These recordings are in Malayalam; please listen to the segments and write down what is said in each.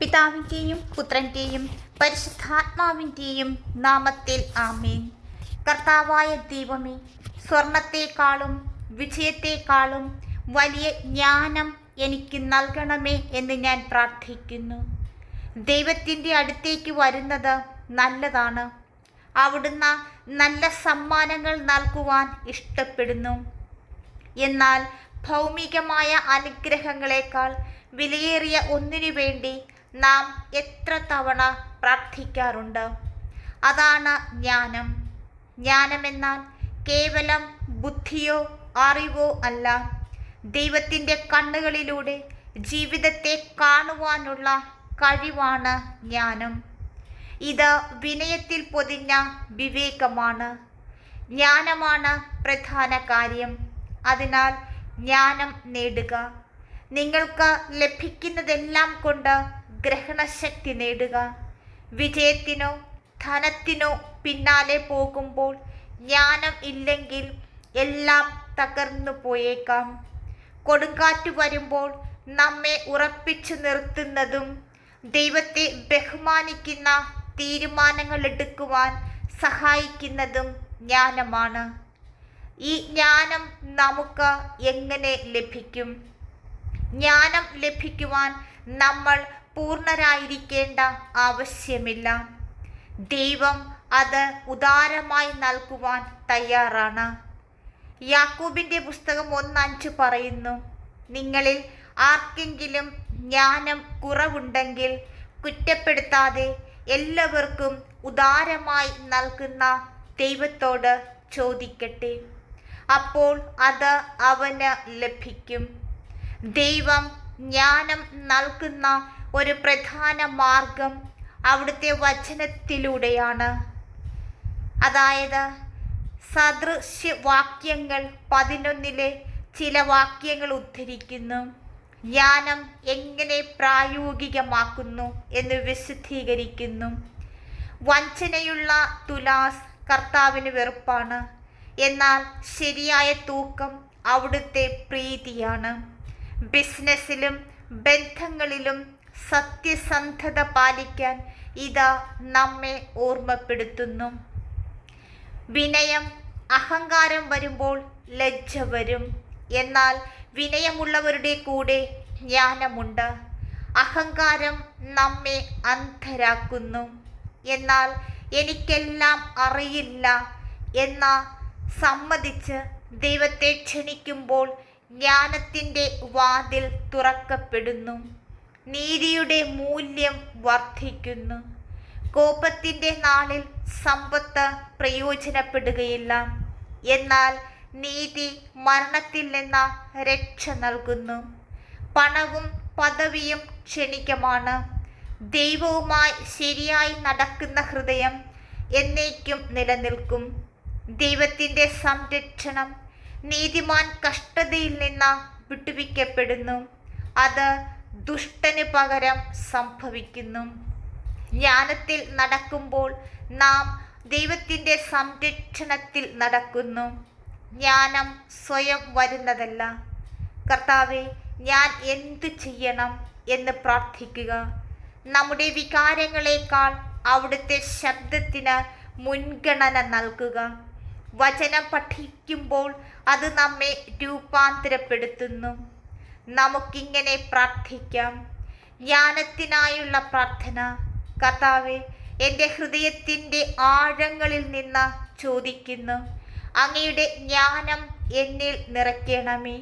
പിതാവിന്റെയും പുത്രന്റെയും പരിശുദ്ധാത്മാവിന്റെയും നാമത്തിൽ ആമേൻ. കർത്താവായ ദൈവമേ സ്വർണത്തെക്കാളും വിജയത്തെക്കാളും വലിയ ജ്ഞാനം എനിക്ക് നൽകണമേ എന്ന് ഞാൻ പ്രാർത്ഥിക്കുന്നു. ദൈവത്തിന്റെ അടുത്തേക്ക് വരുന്നത് നല്ലതാണ്. അവിടുന്ന് നല്ല സമ്മാനങ്ങൾ നൽകുവാൻ ഇഷ്ടപ്പെടുന്നു. എന്നാൽ ഭൗമികമായ അനുഗ്രഹങ്ങളെക്കാൾ വിലയേറിയ ഒന്നിനു വേണ്ടി നാം എത്ര തവണ പ്രാർത്ഥിക്കാറുണ്ട്? അതാണ് ജ്ഞാനം. ജ്ഞാനമെന്നാൽ കേവലം ബുദ്ധിയോ അറിവോ അല്ല. ദൈവത്തിന്റെ കണ്ണുകളിലൂടെ ജീവിതത്തെ കാണുവാനുള്ള കഴിവാണ് ജ്ഞാനം. ഇത് വിനയത്തിൽ പൊതിഞ്ഞ വിവേകമാണ്. ജ്ഞാനമാണ് പ്രധാന കാര്യം. അതിനാൽ ജ്ഞാനം നേടുക. നിങ്ങൾക്ക് ലഭിക്കുന്നതെല്ലാം കൊണ്ട് ഗ്രഹണശക്തി നേടുക. വിജയത്തിനോ ധനത്തിനോ പിന്നാലെ പോകുമ്പോൾ ജ്ഞാനം ഇല്ലെങ്കിൽ എല്ലാം തകർന്നു പോയേക്കാം. കൊടുങ്കാറ്റ് വരുമ്പോൾ നമ്മെ ഉറപ്പിച്ചു നിർത്തുന്നതും ദൈവത്തെ ബഹുമാനിക്കുന്ന തീരുമാനങ്ങൾ എടുക്കുവാൻ സഹായിക്കുന്നതും ജ്ഞാനമാണ്. ഈ ജ്ഞാനം നമുക്ക് എങ്ങനെ ലഭിക്കും? ജ്ഞാനം ലഭിക്കുവാൻ നമ്മൾ പൂർണരായിരിക്കേണ്ട ആവശ്യമില്ല. ദൈവം അത് ഉദാരമായി നൽകുവാൻ തയ്യാറാണ്. യാക്കൂബിന്റെ പുസ്തകം ഒന്നഞ്ച് പറയുന്നു നിങ്ങളിൽ ആർക്കെങ്കിലും ജ്ഞാനം കുറവുണ്ടെങ്കിൽ കുറ്റപ്പെടുത്താതെ എല്ലാവർക്കും ഉദാരമായി നൽകുന്ന ദൈവത്തോട് ചോദിക്കട്ടെ. അപ്പോൾ അത് അവന് ലഭിക്കും. ദൈവം ജ്ഞാനം നൽകുന്ന ഒരു പ്രധാന മാർഗം അവിടുത്തെ വചനത്തിലൂടെയാണ്. അതായത് സദൃശ്യവാക്യങ്ങൾ പതിനൊന്നിലെ ചില വാക്യങ്ങൾ ഉദ്ധരിക്കുന്നു. ജ്ഞാനം എങ്ങനെ പ്രായോഗികമാക്കുന്നു എന്ന് വിശദീകരിക്കുന്നു. വഞ്ചനയുള്ള തുലാസ് കർത്താവിന് വെറുപ്പാണ്. എന്നാൽ ശരിയായ തൂക്കം അവിടുത്തെ പ്രീതിയാണ്. ബിസിനസ്സിലും ബന്ധങ്ങളിലും സത്യസന്ധത പാലിക്കാൻ ഇതാ നമ്മെ ഓർമ്മപ്പെടുത്തുന്നു. വിനയം അഹങ്കാരം വരുമ്പോൾ ലജ്ജ വരും. എന്നാൽ വിനയമുള്ളവരുടെ കൂടെ ജ്ഞാനമുണ്ട്. അഹങ്കാരം നമ്മെ അന്ധരാക്കുന്നു. എന്നാൽ എനിക്കെല്ലാം അറിയില്ല എന്ന സമ്മതിച്ച് ദൈവത്തെ ക്ഷണിക്കുമ്പോൾ ജ്ഞാനത്തിന്റെ വാതിൽ തുറക്കപ്പെടുന്നു. നീതിയുടെ മൂല്യം വർദ്ധിക്കുന്നു. കോപത്തിന്റെ നാളിൽ സമ്പത്ത് പ്രയോജനപ്പെടുകയില്ല. എന്നാൽ നീതി മരണത്തിൽ നിന്ന് രക്ഷ നൽകുന്നു. പണവും പദവിയും ക്ഷണികമാണ് ദൈവവുമായി ശരിയായി നടക്കുന്ന ഹൃദയം എന്നേക്കും നിലനിൽക്കും. ദൈവത്തിന്റെ സംരക്ഷണം നീതിമാൻ കഷ്ടതയിൽ നിന്ന് വിട്ടുവിക്കപ്പെടുന്നു. അത് ദുഷ്ടന് പകരം സംഭവിക്കുന്നു. ജ്ഞാനത്തിൽ നടക്കുമ്പോൾ നാം ദൈവത്തിന്റെ സംരക്ഷണത്തിൽ നടക്കുന്നു. ജ്ഞാനം സ്വയം വരുന്നതല്ല. കർത്താവെ ഞാൻ എന്തു ചെയ്യണം എന്ന് പ്രാർത്ഥിക്കുക. നമ്മുടെ വികാരങ്ങളെക്കാൾ അവിടുത്തെ ശബ്ദത്തിന് മുൻഗണന നൽകുക. വചനം പഠിക്കുമ്പോൾ അത് നമ്മെ രൂപാന്തരപ്പെടുത്തുന്നു. നമുക്കിങ്ങനെ പ്രാർത്ഥിക്കാം. ജ്ഞാനത്തിനായുള്ള പ്രാർത്ഥന. കർത്താവെ എന്റെ ഹൃദയത്തിന്റെ ആഴങ്ങളിൽ നിന്ന് ചോദിക്കുന്നു. അങ്ങയുടെ ജ്ഞാനം എന്നിൽ നിറയ്ക്കണമേ.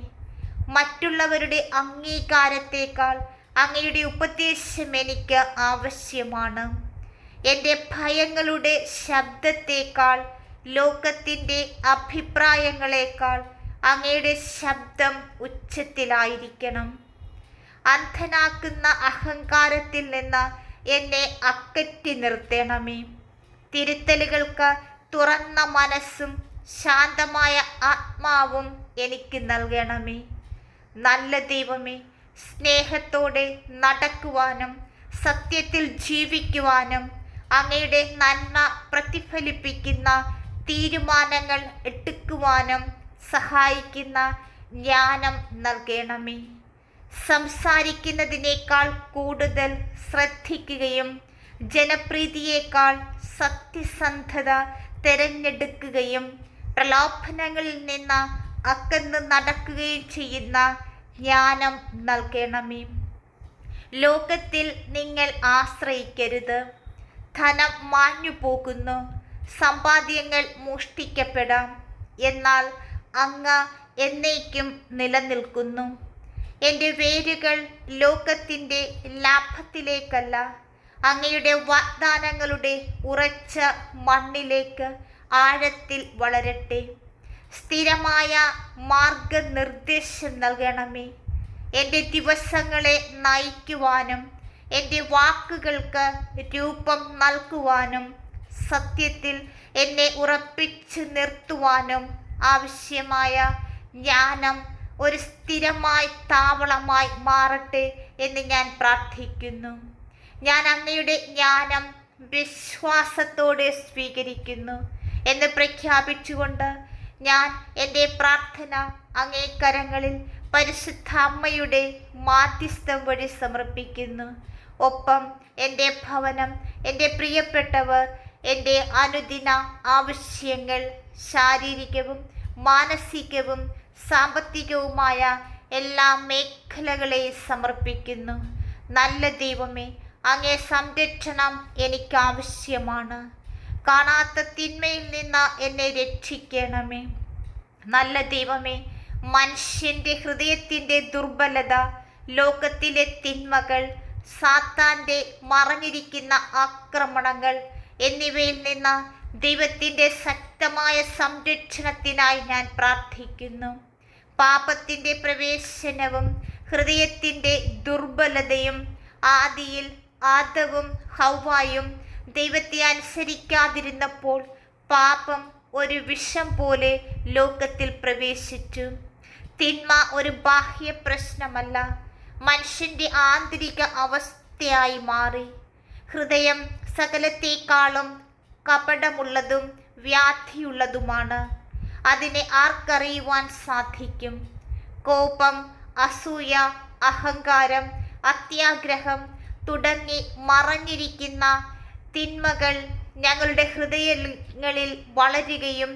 മറ്റുള്ളവരുടെ അംഗീകാരത്തേക്കാൾ അങ്ങയുടെ ഉപദേശം എനിക്ക് ആവശ്യമാണ്. എന്റെ ഭയങ്ങളുടെ ശബ്ദത്തേക്കാൾ ലോകത്തിന്റെ അഭിപ്രായങ്ങളെക്കാൾ അങ്ങയുടെ ശബ്ദം ഉച്ചത്തിലായിരിക്കണം. അന്ധനാക്കുന്ന അഹങ്കാരത്തിൽ നിന്ന് എന്നെ അക്കറ്റി നിർത്തണമേ. തിരുത്തലുകൾക്ക് തുറന്ന മനസ്സും ശാന്തമായ ആത്മാവും എനിക്ക് നൽകണമേ. നല്ല ദൈവമേ സ്നേഹത്തോടെ നടക്കുവാനും സത്യത്തിൽ ജീവിക്കുവാനും അങ്ങയുടെ നന്മ പ്രതിഫലിപ്പിക്കുന്ന തീരുമാനങ്ങൾ എടുക്കുവാനും സഹായിക്കുന്ന ജ്ഞാനം നൽകണമേ. സംസാരിക്കുന്നതിനേക്കാൾ കൂടുതൽ ശ്രദ്ധിക്കുകയും ജനപ്രീതിയേക്കാൾ സത്യസന്ധത തിരഞ്ഞെടുക്കുകയും പ്രലോഭനങ്ങളിൽ നിന്ന് അകന്ന് നടക്കുകയും ചെയ്യുന്ന ജ്ഞാനം നൽകണമേ. ലോകത്തിൽ നിങ്ങൾ ആശ്രയിക്കരുത്. ധനം മാഞ്ഞു പോകുന്നു സമ്പാദ്യങ്ങൾ മോഷ്ടിക്കപ്പെടാം. എന്നാൽ അങ്ങ് എന്നേക്കും നിലനിൽക്കുന്നു. എന്റെ വേരുകൾ ലോകത്തിന്റെ ലാഭത്തിലേക്കല്ല അങ്ങയുടെ വാഗ്ദാനങ്ങളുടെ ഉറച്ച മണ്ണിലേക്ക് ആഴത്തിൽ വളരട്ടെ. സ്ഥിരമായ മാർഗനിർദ്ദേശം നൽകണമേ. എന്റെ ദിവസങ്ങളെ നയിക്കുവാനും എന്റെ വാക്കുകൾക്ക് രൂപം നൽകുവാനും സത്യത്തിൽ എന്നെ ഉറപ്പിച്ചു നിർത്തുവാനും ആവശ്യമായ ജ്ഞാനം ഒരു സ്ഥിരമായി താവളമായി മാറട്ടെ എന്ന് ഞാൻ പ്രാർത്ഥിക്കുന്നു. ഞാൻ അങ്ങയുടെ ജ്ഞാനം വിശ്വാസത്തോടെ സ്വീകരിക്കുന്നു എന്ന് പ്രഖ്യാപിച്ചുകൊണ്ട് ഞാൻ എന്റെ പ്രാർത്ഥന അങ്ങേ കരങ്ങളിൽ പരിശുദ്ധ അമ്മയുടെ മാധ്യസ്ഥം വഴി സമർപ്പിക്കുന്നു. ഒപ്പം എന്റെ ഭവനം എന്റെ പ്രിയപ്പെട്ടവർ എന്റെ അനുദിന ആവശ്യങ്ങൾ ശാരീരികവും മാനസികവും സാമ്പത്തികവുമായ എല്ലാ മേഖലകളെയും സമർപ്പിക്കുന്നു. നല്ല ദൈവമേ അങ്ങേ സംരക്ഷണം എനിക്ക് ആവശ്യമാണ് കാണാത്ത തിന്മയിൽ നിന്ന് എന്നെ രക്ഷിക്കണമേ. നല്ല ദൈവമേ മനുഷ്യന്റെ ഹൃദയത്തിന്റെ ദുർബലത ലോകത്തിലെ തിന്മകൾ സാത്താന്റെ മറഞ്ഞിരിക്കുന്ന ആക്രമണങ്ങൾ എന്നിവയിൽ നിന്ന് ദൈവത്തിന്റെ ശക്തമായ സംരക്ഷണത്തിനായി ഞാൻ പ്രാർത്ഥിക്കുന്നു. പാപത്തിന്റെ പ്രവേശനവും ഹൃദയത്തിന്റെ ദുർബലതയും ആദിയിൽ ആദവും ഹൗവായും ദൈവത്തെ അനുസരിക്കാതിരുന്നപ്പോൾ പാപം ഒരു വിഷം പോലെ ലോകത്തിൽ പ്രവേശിച്ചു. തിന്മ ഒരു ബാഹ്യ പ്രശ്നമല്ല. മനുഷ്യന്റെ ആന്തരിക അവസ്ഥയായി മാറി. ഹൃദയം സകലത്തേക്കാളും കപടമുള്ളതും വ്യാധിയുള്ളതുമാണ്. അതിനെ ആർക്കറിയുവാൻ സാധിക്കും? കോപം അസൂയ അഹങ്കാരം അത്യാഗ്രഹം തുടങ്ങി മറഞ്ഞിരിക്കുന്ന തിന്മകൾ ഞങ്ങളുടെ ഹൃദയങ്ങളിൽ വളരുകയും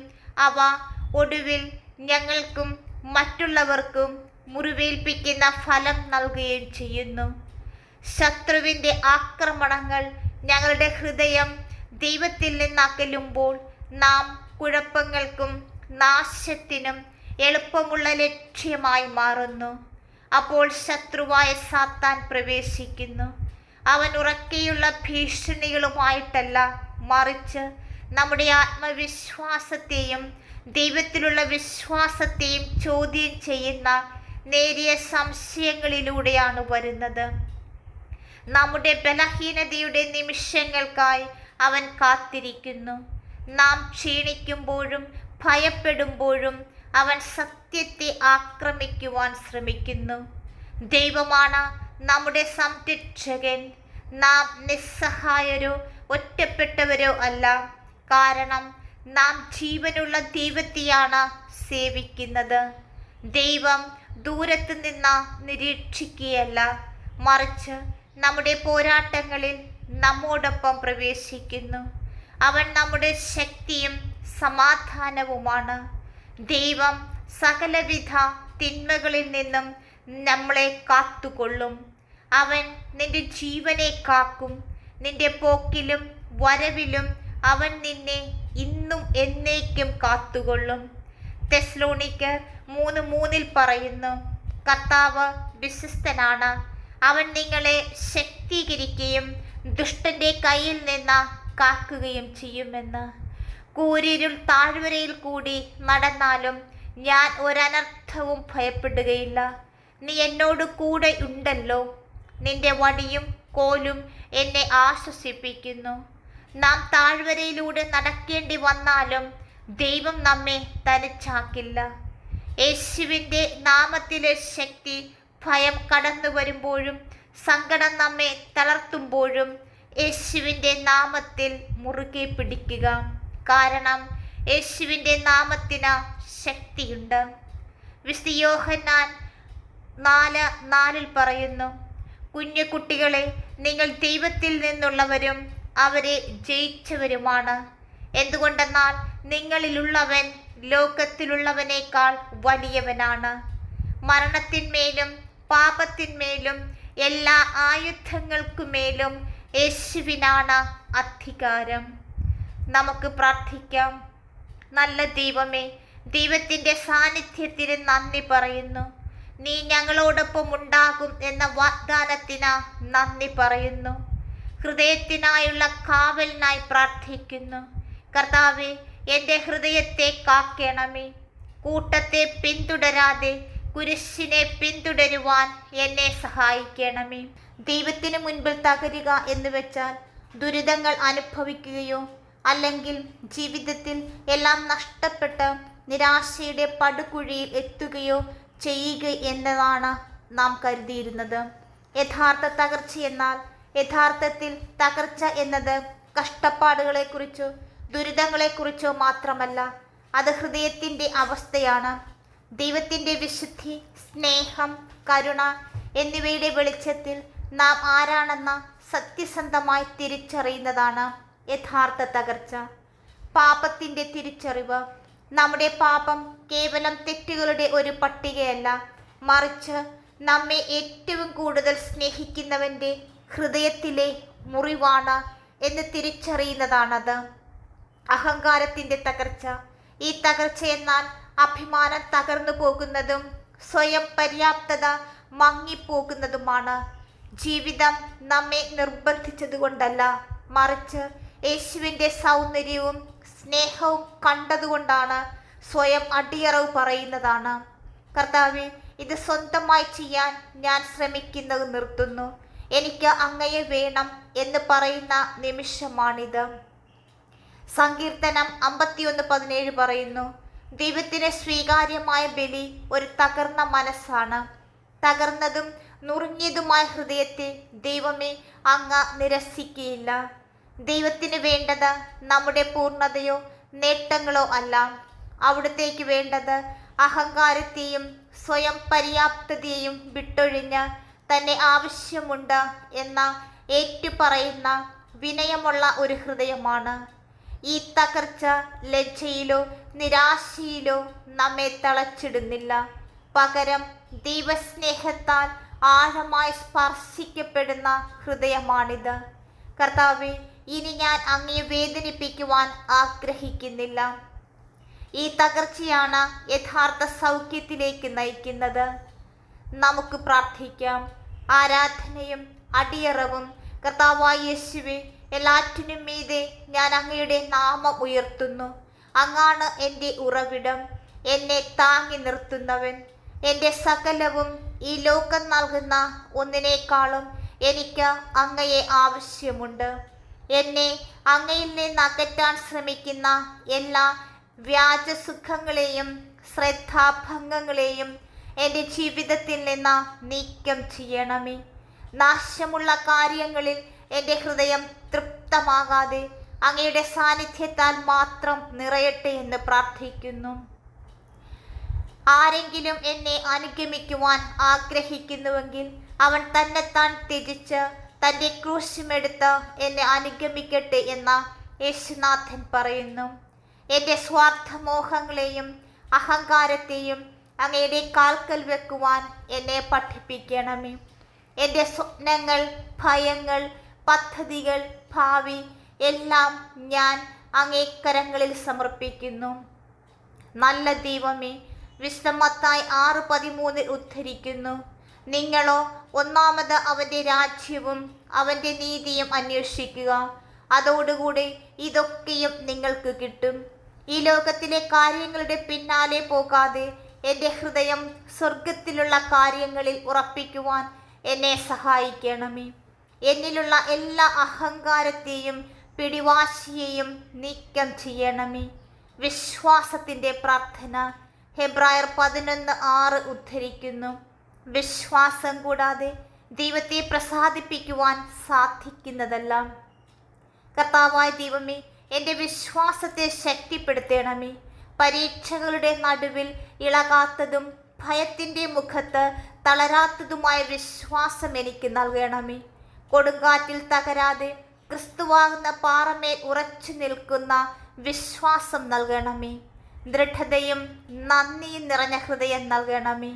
അവ ഒടുവിൽ ഞങ്ങൾക്കും മറ്റുള്ളവർക്കും മുറിവേൽപ്പിക്കുന്ന ഫലം നൽകുകയും ചെയ്യുന്നു. ശത്രുവിന്റെ ആക്രമണങ്ങൾ ഞങ്ങളുടെ ഹൃദയം ദൈവത്തിൽ നിന്നകലുമ്പോൾ നാം കുഴപ്പങ്ങൾക്കും നാശത്തിനും എളുപ്പമുള്ള ലക്ഷ്യമായി മാറുന്നു. അപ്പോൾ ശത്രുവായ സാത്താൻ പ്രവേശിക്കുന്നു. അവൻ ഉറക്കെയുള്ള ഭീഷണികളുമായിട്ടല്ല മറിച്ച് നമ്മുടെ ആത്മവിശ്വാസത്തെയും ദൈവത്തിലുള്ള വിശ്വാസത്തെയും ചോദ്യം ചെയ്യുന്ന നേരിയ സംശയങ്ങളിലൂടെയാണ് വരുന്നത്. നമ്മുടെ ബലഹീനതയുടെ നിമിഷങ്ങൾക്കായി അവൻ കാത്തിരിക്കുന്നു. നാം ക്ഷീണിക്കുമ്പോഴും ഭയപ്പെടുമ്പോഴും അവൻ സത്യത്തെ ആക്രമിക്കുവാൻ ശ്രമിക്കുന്നു. ദൈവമാണ് നമ്മുടെ സംരക്ഷകൻ. നാം നിസ്സഹായരോ ഒറ്റപ്പെട്ടവരോ അല്ല. കാരണം നാം ജീവനുള്ള ദൈവത്തെയാണ് സേവിക്കുന്നത്. ദൈവം ദൂരത്ത് നിന്ന് നിരീക്ഷിക്കുകയല്ല. മറിച്ച് നമ്മുടെ പോരാട്ടങ്ങളിൽ നമ്മോടൊപ്പം പ്രവേശിക്കുന്നു. അവൻ നമ്മുടെ ശക്തിയും സമാധാനവുമാണ്. ദൈവം സകലവിധ തിന്മകളിൽ നിന്നും നമ്മളെ കാത്തുകൊള്ളും. അവൻ നിന്റെ ജീവനെ കാക്കും. നിന്റെ പോക്കിലും വരവിലും അവൻ നിന്നെ ഇന്നും എന്നേക്കും കാത്തുകൊള്ളും. തെസ്ലോണിക്ക് മൂന്ന് മൂന്നിൽ പറയുന്നു കർത്താവ് വിശ്വസ്തനാണ്. അവൻ നിങ്ങളെ ശക്തീകരിക്കുകയും ദുഷ്ടന്റെ കയ്യിൽ നിന്ന് കാക്കുകയും ചെയ്യുമെന്ന്. കൂരിരുൾ താഴ്വരയിൽ കൂടി നടന്നാലും ഞാൻ ഒരനർത്ഥവും ഭയപ്പെടുകയില്ല. നീ എന്നോട് കൂടെ ഉണ്ടല്ലോ. നിന്റെ വടിയും കോലും എന്നെ ആശ്വസിപ്പിക്കുന്നു. നാം താഴ്വരയിലൂടെ നടക്കേണ്ടി വന്നാലും ദൈവം നമ്മെ തനിച്ചാക്കില്ല. യേശുവിന്റെ നാമത്തിലെ ശക്തി ഭയം കടന്നു വരുമ്പോഴും സങ്കടം നമ്മെ തളർത്തുമ്പോഴും യേശുവിന്റെ നാമത്തിൽ മുറുകെ പിടിക്കുക. കാരണം യേശുവിന്റെ നാമത്തിന് ശക്തിയുണ്ട്. വിശുദ്ധ യോഹന്നാൻ നാല് നാലിൽ പറയുന്നു കുഞ്ഞു കുട്ടികളെ നിങ്ങൾ ദൈവത്തിൽ നിന്നുള്ളവരും അവരെ ജയിച്ചവരുമാണ്. എന്തുകൊണ്ടെന്നാൽ നിങ്ങളിലുള്ളവൻ ലോകത്തിലുള്ളവനേക്കാൾ വലിയവനാണ്. മരണത്തിന്മേലും പാപത്തിന്മേലും എല്ലാ ആയുധങ്ങൾക്കുമേലും യേശുവിനാണ് അധികാരം. നമുക്ക് പ്രാർത്ഥിക്കാം. നല്ല ദൈവമേ ദൈവത്തിന്റെ സാന്നിധ്യത്തിന് നന്ദി പറയുന്നു. നീ ഞങ്ങളോടൊപ്പം ഉണ്ടാകും എന്ന വാഗ്ദാനത്തിന് നന്ദി പറയുന്നു. ഹൃദയത്തിനായുള്ള കാവലിനായി പ്രാർത്ഥിക്കുന്നു. കർത്താവെ എന്റെ ഹൃദയത്തെ കാക്കണമേ. കൂട്ടത്തെ പിന്തുടരാതെ കുരിശിനെ പിന്തുടരുവാൻ എന്നെ സഹായിക്കണമേ. ദൈവത്തിന് മുൻപിൽ തകരുക എന്ന് വെച്ചാൽ ദുരിതങ്ങൾ അനുഭവിക്കുകയോ അല്ലെങ്കിൽ ജീവിതത്തിൽ എല്ലാം നഷ്ടപ്പെട്ട് നിരാശയുടെ പടുകുഴിയിൽ എത്തുകയോ ചെയ്യുക എന്നതാണ് നാം കരുതിയിരുന്നത്. യഥാർത്ഥ തകർച്ച എന്നാൽ യഥാർത്ഥത്തിൽ തകർച്ച എന്നത് കഷ്ടപ്പാടുകളെക്കുറിച്ചോ ദുരിതങ്ങളെക്കുറിച്ചോ മാത്രമല്ല അത് ഹൃദയത്തിന്റെ അവസ്ഥയാണ്. ദൈവത്തിന്റെ വിശുദ്ധി സ്നേഹം കരുണ എന്നിവയുടെ വെളിച്ചത്തിൽ നാം ആരാണെന്ന സത്യസന്ധമായി തിരിച്ചറിയുന്നതാണ് യഥാർത്ഥ തകർച്ച. പാപത്തിന്റെ തിരിച്ചറിവ് നമ്മുടെ പാപം കേവലം തെറ്റുകളുടെ ഒരു പട്ടികയല്ല മറിച്ച് നമ്മെ ഏറ്റവും കൂടുതൽ സ്നേഹിക്കുന്നവന്റെ ഹൃദയത്തിലെ മുറിവാണ് എന്ന് തിരിച്ചറിയുന്നതാണത്. അഹങ്കാരത്തിന്റെ തകർച്ച. ഈ തകർച്ച എന്നാൽ അഭിമാനം തകർന്നു പോകുന്നതും സ്വയം പര്യാപ്തത മങ്ങിപ്പോകുന്നതുമാണ്. ജീവിതം നമ്മെ നിർബന്ധിച്ചതുകൊണ്ടല്ല മറിച്ച് യേശുവിന്റെ സൗന്ദര്യവും സ്നേഹവും കണ്ടതുകൊണ്ടാണ് സ്വയം അടിയറവ് പറയുന്നതാണ്. കർത്താവെ ഇത് സ്വന്തമായി ചെയ്യാൻ ഞാൻ ശ്രമിക്കുന്നത് നിർത്തുന്നു. എനിക്ക് അങ്ങയെ വേണം എന്ന് പറയുന്ന നിമിഷമാണിത്. സങ്കീർത്തനം അമ്പത്തിയൊന്ന് പതിനേഴ് പറയുന്നു ദൈവത്തിന് സ്വീകാര്യമായ ബലി ഒരു തകർന്ന മനസ്സാണ്. തകർന്നതും നുറുങ്ങിയതുമായ ഹൃദയത്തെ ദൈവമേ അങ്ങ് നിരസിക്കുകയില്ല. ദൈവത്തിന് വേണ്ടത് നമ്മുടെ പൂർണതയോ നേട്ടങ്ങളോ അല്ല. അവിടത്തേക്ക് വേണ്ടത് അഹങ്കാരത്തെയും സ്വയം പര്യാപ്തതയെയും വിട്ടൊഴിഞ്ഞ് തന്നെ ആവശ്യമുണ്ട് എന്ന ഏറ്റുപറയുന്ന വിനയമുള്ള ഒരു ഹൃദയമാണ്. ഈ തകർച്ച ലജ്ജയിലോ നിരാശയിലോ നമ്മെ തളച്ചിടുന്നില്ല. പകരം ദൈവസ്നേഹത്താൽ ആഴമായി സ്പർശിക്കപ്പെടുന്ന ഹൃദയമാണിത്. കർത്താവെ ഇനി ഞാൻ അങ്ങയെ വേദനിപ്പിക്കുവാൻ ആഗ്രഹിക്കുന്നില്ല. ഈ തകർച്ചയാണ് യഥാർത്ഥ സൗഖ്യത്തിലേക്ക് നയിക്കുന്നത്. നമുക്ക് പ്രാർത്ഥിക്കാം. ആരാധനയും അടിയറവും കർത്താവായ യേശുവെ എല്ലാറ്റിനും മീതെ ഞാൻ അങ്ങയുടെ നാമം ഉയർത്തുന്നു. അങ്ങാണ് എന്റെ ഉറവിടം. എന്നെ താങ്ങി നിർത്തുന്നവൻ. എന്റെ സകലവും ഈ ലോകം നൽകുന്ന ഒന്നിനേക്കാളും എനിക്ക് അങ്ങയെ ആവശ്യമുണ്ട്. എന്നെ അങ്ങയിൽ നിന്ന് അകറ്റാൻ ശ്രമിക്കുന്ന എല്ലാ വ്യാജസുഖങ്ങളെയും ശ്രദ്ധാഭംഗങ്ങളെയും എന്റെ ജീവിതത്തിൽ നിന്ന് നീക്കം ചെയ്യണമേ. നാശമുള്ള കാര്യങ്ങളിൽ എന്റെ ഹൃദയം തൃപ്തമാകാതെ അങ്ങയുടെ സാന്നിധ്യത്താൽ മാത്രം നിറയട്ടെ എന്ന് പ്രാർത്ഥിക്കുന്നു. ആരെങ്കിലും എന്നെ അനുഗമിക്കുവാൻ ആഗ്രഹിക്കുന്നുവെങ്കിൽ അവൻ തന്നെത്താൻ ത്യജിച്ച് തന്റെ ക്രൂശുമെടുത്ത് എന്നെ അനുഗമിക്കട്ടെ എന്ന യേശുനാഥൻ പറയുന്നു. എന്റെ സ്വാർത്ഥമോഹങ്ങളെയും അഹങ്കാരത്തെയും അങ്ങയുടെ കാൽക്കൽ വെക്കുവാൻ എന്നെ പഠിപ്പിക്കണമേ. എന്റെ സ്വപ്നങ്ങൾ ഭയങ്ങൾ പദ്ധതികൾ ഭാവി എല്ലാം ഞാൻ അങ്ങേക്കരങ്ങളിൽ സമർപ്പിക്കുന്നു. നല്ല ദൈവമേ വിശ്രമത്തായി ആറ് പതിമൂന്നിൽ ഉദ്ധരിക്കുന്നു. നിങ്ങളോ ഒന്നാമത് അവന്റെ രാജ്യവും അവന്റെ നീതിയും അന്വേഷിക്കുക. അതോടുകൂടി ഇതൊക്കെയും നിങ്ങൾക്ക് കിട്ടും. ഈ ലോകത്തിലെ കാര്യങ്ങളുടെ പിന്നാലെ പോകാതെ എന്റെ ഹൃദയം സ്വർഗത്തിലുള്ള കാര്യങ്ങളിൽ ഉറപ്പിക്കുവാൻ എന്നെ സഹായിക്കണമേ. എന്നിലുള്ള എല്ലാ അഹങ്കാരത്തെയും പിടിവാശിയെയും നീക്കം ചെയ്യണമേ. വിശ്വാസത്തിന്റെ പ്രാർത്ഥന. ഹെബ്രായർ പതിനൊന്ന് ആറ് ഉദ്ധരിക്കുന്നു. വിശ്വാസം കൂടാതെ ദൈവത്തെ പ്രസാദിപ്പിക്കുവാൻ സാധിക്കുന്നതല്ല. കർത്താവായ ദൈവമേ എന്റെ വിശ്വാസത്തെ ശക്തിപ്പെടുത്തണമേ. പരീക്ഷകളുടെ നടുവിൽ ഇളകാത്തതും ഭയത്തിന്റെ മുഖത്ത് തളരാത്തതുമായ വിശ്വാസം എനിക്ക് നൽകണമേ. കൊടുങ്കാറ്റിൽ തകരാതെ ക്രിസ്തുവാകുന്ന പാറമേ ഉറച്ചു നിൽക്കുന്ന വിശ്വാസം നൽകണമേ. ദൃഢതയും നന്ദിയും നിറഞ്ഞ ഹൃദയം നൽകണമേ.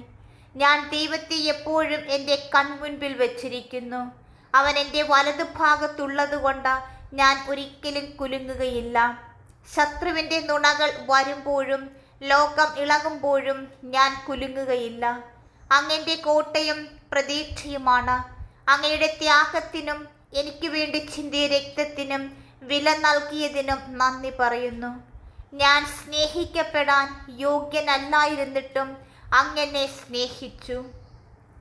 ഞാൻ ദൈവത്തെ എപ്പോഴും എന്റെ കൺമുൻപിൽ വച്ചിരിക്കുന്നു. അവൻ എന്റെ വലതുഭാഗത്തുള്ളതുകൊണ്ട് ഞാൻ ഒരിക്കലും കുലുങ്ങുകയില്ല. ശത്രുവിന്റെ നുണകൾ വരുമ്പോഴും ലോകം ഇളകുമ്പോഴും ഞാൻ കുലുങ്ങുകയില്ല. അങ്ങന്റെ കോട്ടയും പ്രതീക്ഷയുമാണ്. അങ്ങയുടെ ത്യാഗത്തിനും എനിക്ക് വേണ്ടി ചിന്തിയ രക്തത്തിനും വില നൽകിയതിനും നന്ദി പറയുന്നു. ഞാൻ സ്നേഹിക്കപ്പെടാൻ യോഗ്യനല്ലായിരുന്നിട്ടും അങ്ങനെ സ്നേഹിച്ചു.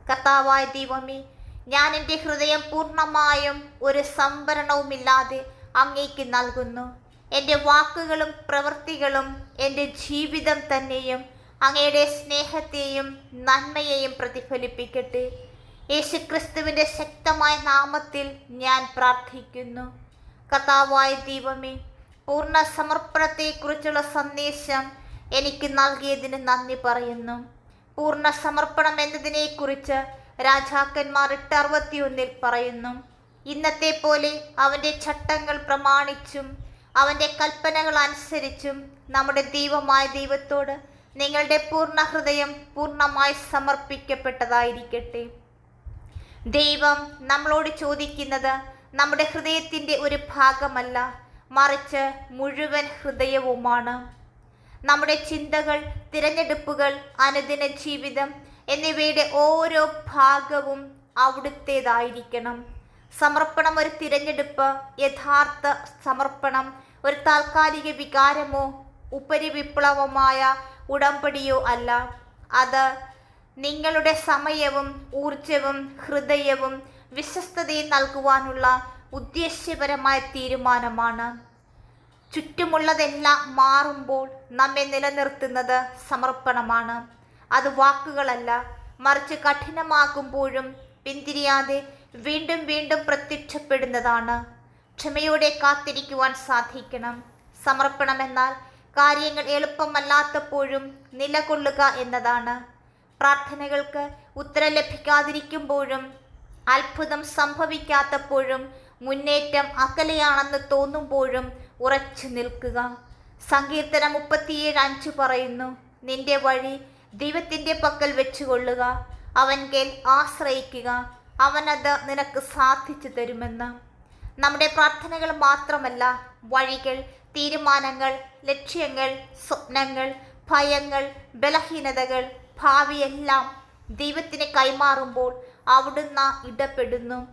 കർത്താവായ ദൈവമേ ഞാൻ എന്റെ ഹൃദയം പൂർണമായും ഒരു സംവരണവുമില്ലാതെ അങ്ങേക്ക് നൽകുന്നു. എന്റെ വാക്കുകളും പ്രവൃത്തികളും എന്റെ ജീവിതം തന്നെയും അങ്ങയുടെ സ്നേഹത്തെയും നന്മയെയും പ്രതിഫലിപ്പിക്കട്ടെ. യേശുക്രിസ്തുവിന്റെ ശക്തമായ നാമത്തിൽ ഞാൻ പ്രാർത്ഥിക്കുന്നു. കഥാവായ ദൈവമേ പൂർണ സമർപ്പണത്തെക്കുറിച്ചുള്ള സന്ദേശം എനിക്ക് നൽകിയതിന് നന്ദി പറയുന്നു. പൂർണ സമർപ്പണം എന്നതിനെക്കുറിച്ച് രാജാക്കന്മാർ എട്ട് അറുപത്തിയൊന്നിൽ പറയുന്നു. ഇന്നത്തെ പോലെ അവന്റെ ചട്ടങ്ങൾ പ്രമാണിച്ചും അവന്റെ കൽപ്പനകൾ അനുസരിച്ചും നമ്മുടെ ദൈവമായ ദൈവത്തോട് നിങ്ങളുടെ പൂർണ ഹൃദയം പൂർണമായി സമർപ്പിക്കപ്പെട്ടതായിരിക്കട്ടെ. ദൈവം നമ്മളോട് ചോദിക്കുന്നത് നമ്മുടെ ഹൃദയത്തിന്റെ ഒരു ഭാഗമല്ല മറിച്ച് മുഴുവൻ ഹൃദയവുമാണ്. നമ്മുടെ ചിന്തകൾ തിരഞ്ഞെടുപ്പുകൾ അനുദിന ജീവിതം എന്നിവയുടെ ഓരോ ഭാഗവും അവിടുത്തേതായിരിക്കണം. സമർപ്പണം ഒരു തിരഞ്ഞെടുപ്പ് യഥാർത്ഥ സമർപ്പണം ഒരു താൽക്കാലിക വികാരമോ ഉപരിവിപ്ലവമായ ഉടമ്പടിയോ അല്ല. അത് നിങ്ങളുടെ സമയവും ഊർജവും ഹൃദയവും വിശ്വസ്തതയും നൽകുവാനുള്ള ഉദ്ദേശ്യപരമായ തീരുമാനമാണ്. ചുറ്റുമുള്ളതെല്ലാം മാറുമ്പോൾ നമ്മെ നിലനിർത്തുന്നത് സമർപ്പണമാണ്. അത് വാക്കുകളല്ല. മറിച്ച് കഠിനമാകുമ്പോഴും പിന്തിരിയാതെ വീണ്ടും വീണ്ടും പ്രത്യക്ഷപ്പെടുന്നതാണ്. ക്ഷമയോടെ കാത്തിരിക്കുവാൻ സാധിക്കണം. സമർപ്പണമെന്നാൽ കാര്യങ്ങൾ എളുപ്പമല്ലാത്തപ്പോഴും നിലകൊള്ളുക എന്നതാണ്. പ്രാർത്ഥനകൾക്ക് ഉത്തരം ലഭിക്കാതിരിക്കുമ്പോഴും അത്ഭുതം സംഭവിക്കാത്തപ്പോഴും മുന്നേറ്റം അകലെയാണെന്ന് തോന്നുമ്പോഴും ഉറച്ചു നിൽക്കുക. സങ്കീർത്തനം മുപ്പത്തിയേഴ് അഞ്ച് പറയുന്നു നിന്റെ വഴി ദൈവത്തിന്റെ പക്കൽ വെച്ചുകൊള്ളുക. അവൻകേൽ ആശ്രയിക്കുക. അവനത് നിനക്ക് സാധിച്ചു തരുമെന്ന്. നമ്മുടെ പ്രാർത്ഥനകൾ മാത്രമല്ല വഴികൾ തീരുമാനങ്ങൾ ലക്ഷ്യങ്ങൾ സ്വപ്നങ്ങൾ ഭയങ്ങൾ ബലഹീനതകൾ ഭാവിയെല്ലാം ദൈവത്തിന് കൈമാറുമ്പോൾ അവിടുന്ന് ഇടപെടുന്നു.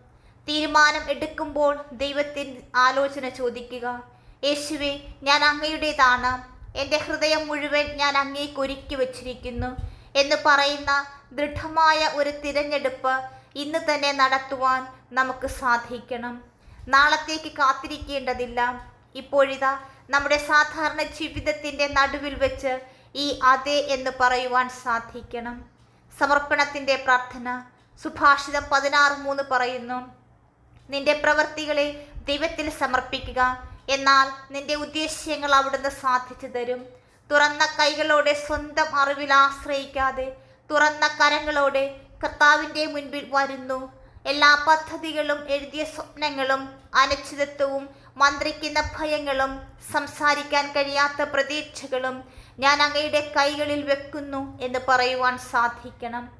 തീരുമാനം എടുക്കുമ്പോൾ ദൈവത്തിന് ആലോചന ചോദിക്കുക. യേശുവെ ഞാൻ അങ്ങയുടേതാണ്. എന്റെ ഹൃദയം മുഴുവൻ ഞാൻ അങ്ങേക്ക് ഒരുക്കി വച്ചിരിക്കുന്നു എന്ന് പറയുന്ന ദൃഢമായ ഒരു തിരഞ്ഞെടുപ്പ് ഇന്ന് തന്നെ നടത്തുവാൻ നമുക്ക് സാധിക്കണം. നാളത്തേക്ക് കാത്തിരിക്കേണ്ടതില്ല. ഇപ്പോഴിതാ നമ്മുടെ സാധാരണ ജീവിതത്തിന്റെ നടുവിൽ വെച്ച് ഈ അതെ എന്ന് പറയുവാൻ സാധിക്കണം. സമർപ്പണത്തിന്റെ പ്രാർത്ഥന സുഭാഷിതം പതിനാറ് മൂന്ന് പറയുന്നു. നിന്റെ പ്രവൃത്തികളെ ദൈവത്തിൽ സമർപ്പിക്കുക എന്നാൽ നിന്റെ ഉദ്ദേശ്യങ്ങൾ അവിടുന്ന് സാധിച്ചു തരും. തുറന്ന കൈകളോടെ സ്വന്തം അറിവിൽ ആശ്രയിക്കാതെ തുറന്ന കരങ്ങളോടെ കർത്താവിന്റെ മുൻപിൽ വരുന്നു. എല്ലാ പദ്ധതികളും എഴുതിയ സ്വപ്നങ്ങളും അനിശ്ചിതത്വവും മന്ത്രിക്കുന്ന ഭയങ്ങളും സംസാരിക്കാൻ കഴിയാത്ത പ്രതീക്ഷകളും ഞാൻ അങ്ങയുടെ കൈകളിൽ വെക്കുന്നു എന്ന് പറയുവാൻ സാധിക്കണം.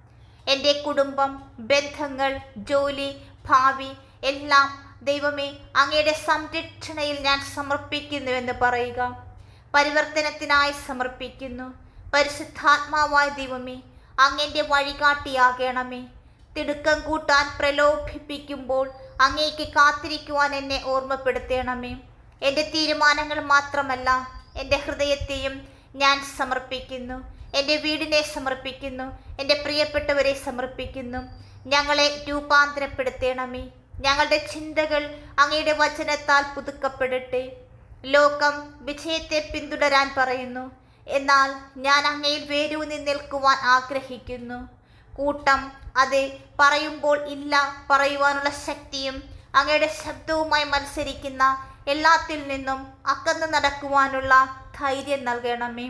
എന്റെ കുടുംബം ബന്ധങ്ങൾ ജോലി ഭാവി എല്ലാം ദൈവമേ അങ്ങയുടെ സംരക്ഷണയിൽ ഞാൻ സമർപ്പിക്കുന്നു എന്ന് പറയുക. പരിവർത്തനത്തിനായി സമർപ്പിക്കുന്നു. പരിശുദ്ധാത്മാവായ ദൈവമേ അങ്ങന്റെ വഴികാട്ടിയാകണമേ. തിടുക്കം കൂട്ടാൻ പ്രലോഭിപ്പിക്കുമ്പോൾ അങ്ങേക്ക് കാത്തിരിക്കുവാൻ എന്നെ ഓർമ്മപ്പെടുത്തണമേ. എന്റെ തീരുമാനങ്ങൾ മാത്രമല്ല എന്റെ ഹൃദയത്തെയും ഞാൻ സമർപ്പിക്കുന്നു. എന്റെ വീടിനെ സമർപ്പിക്കുന്നു. എന്റെ പ്രിയപ്പെട്ടവരെ സമർപ്പിക്കുന്നു. ഞങ്ങളെ രൂപാന്തരപ്പെടുത്തണമേ. ഞങ്ങളുടെ ചിന്തകൾ അങ്ങയുടെ വചനത്താൽ പുതുക്കപ്പെടട്ടെ. ലോകം വിജയത്തെ പിന്തുടരാൻ പറയുന്നു. എന്നാൽ ഞാൻ അങ്ങയിൽ വേരൂന്നി നിൽക്കുവാൻ ആഗ്രഹിക്കുന്നു. കൂട്ടം അത് പറയുമ്പോൾ ഇല്ല പറയുവാനുള്ള ശക്തിയും അങ്ങയുടെ ശബ്ദവുമായി മത്സരിക്കുന്ന എല്ലാത്തിൽ നിന്നും അകന്നു നടക്കുവാനുള്ള ധൈര്യം നൽകണമേ.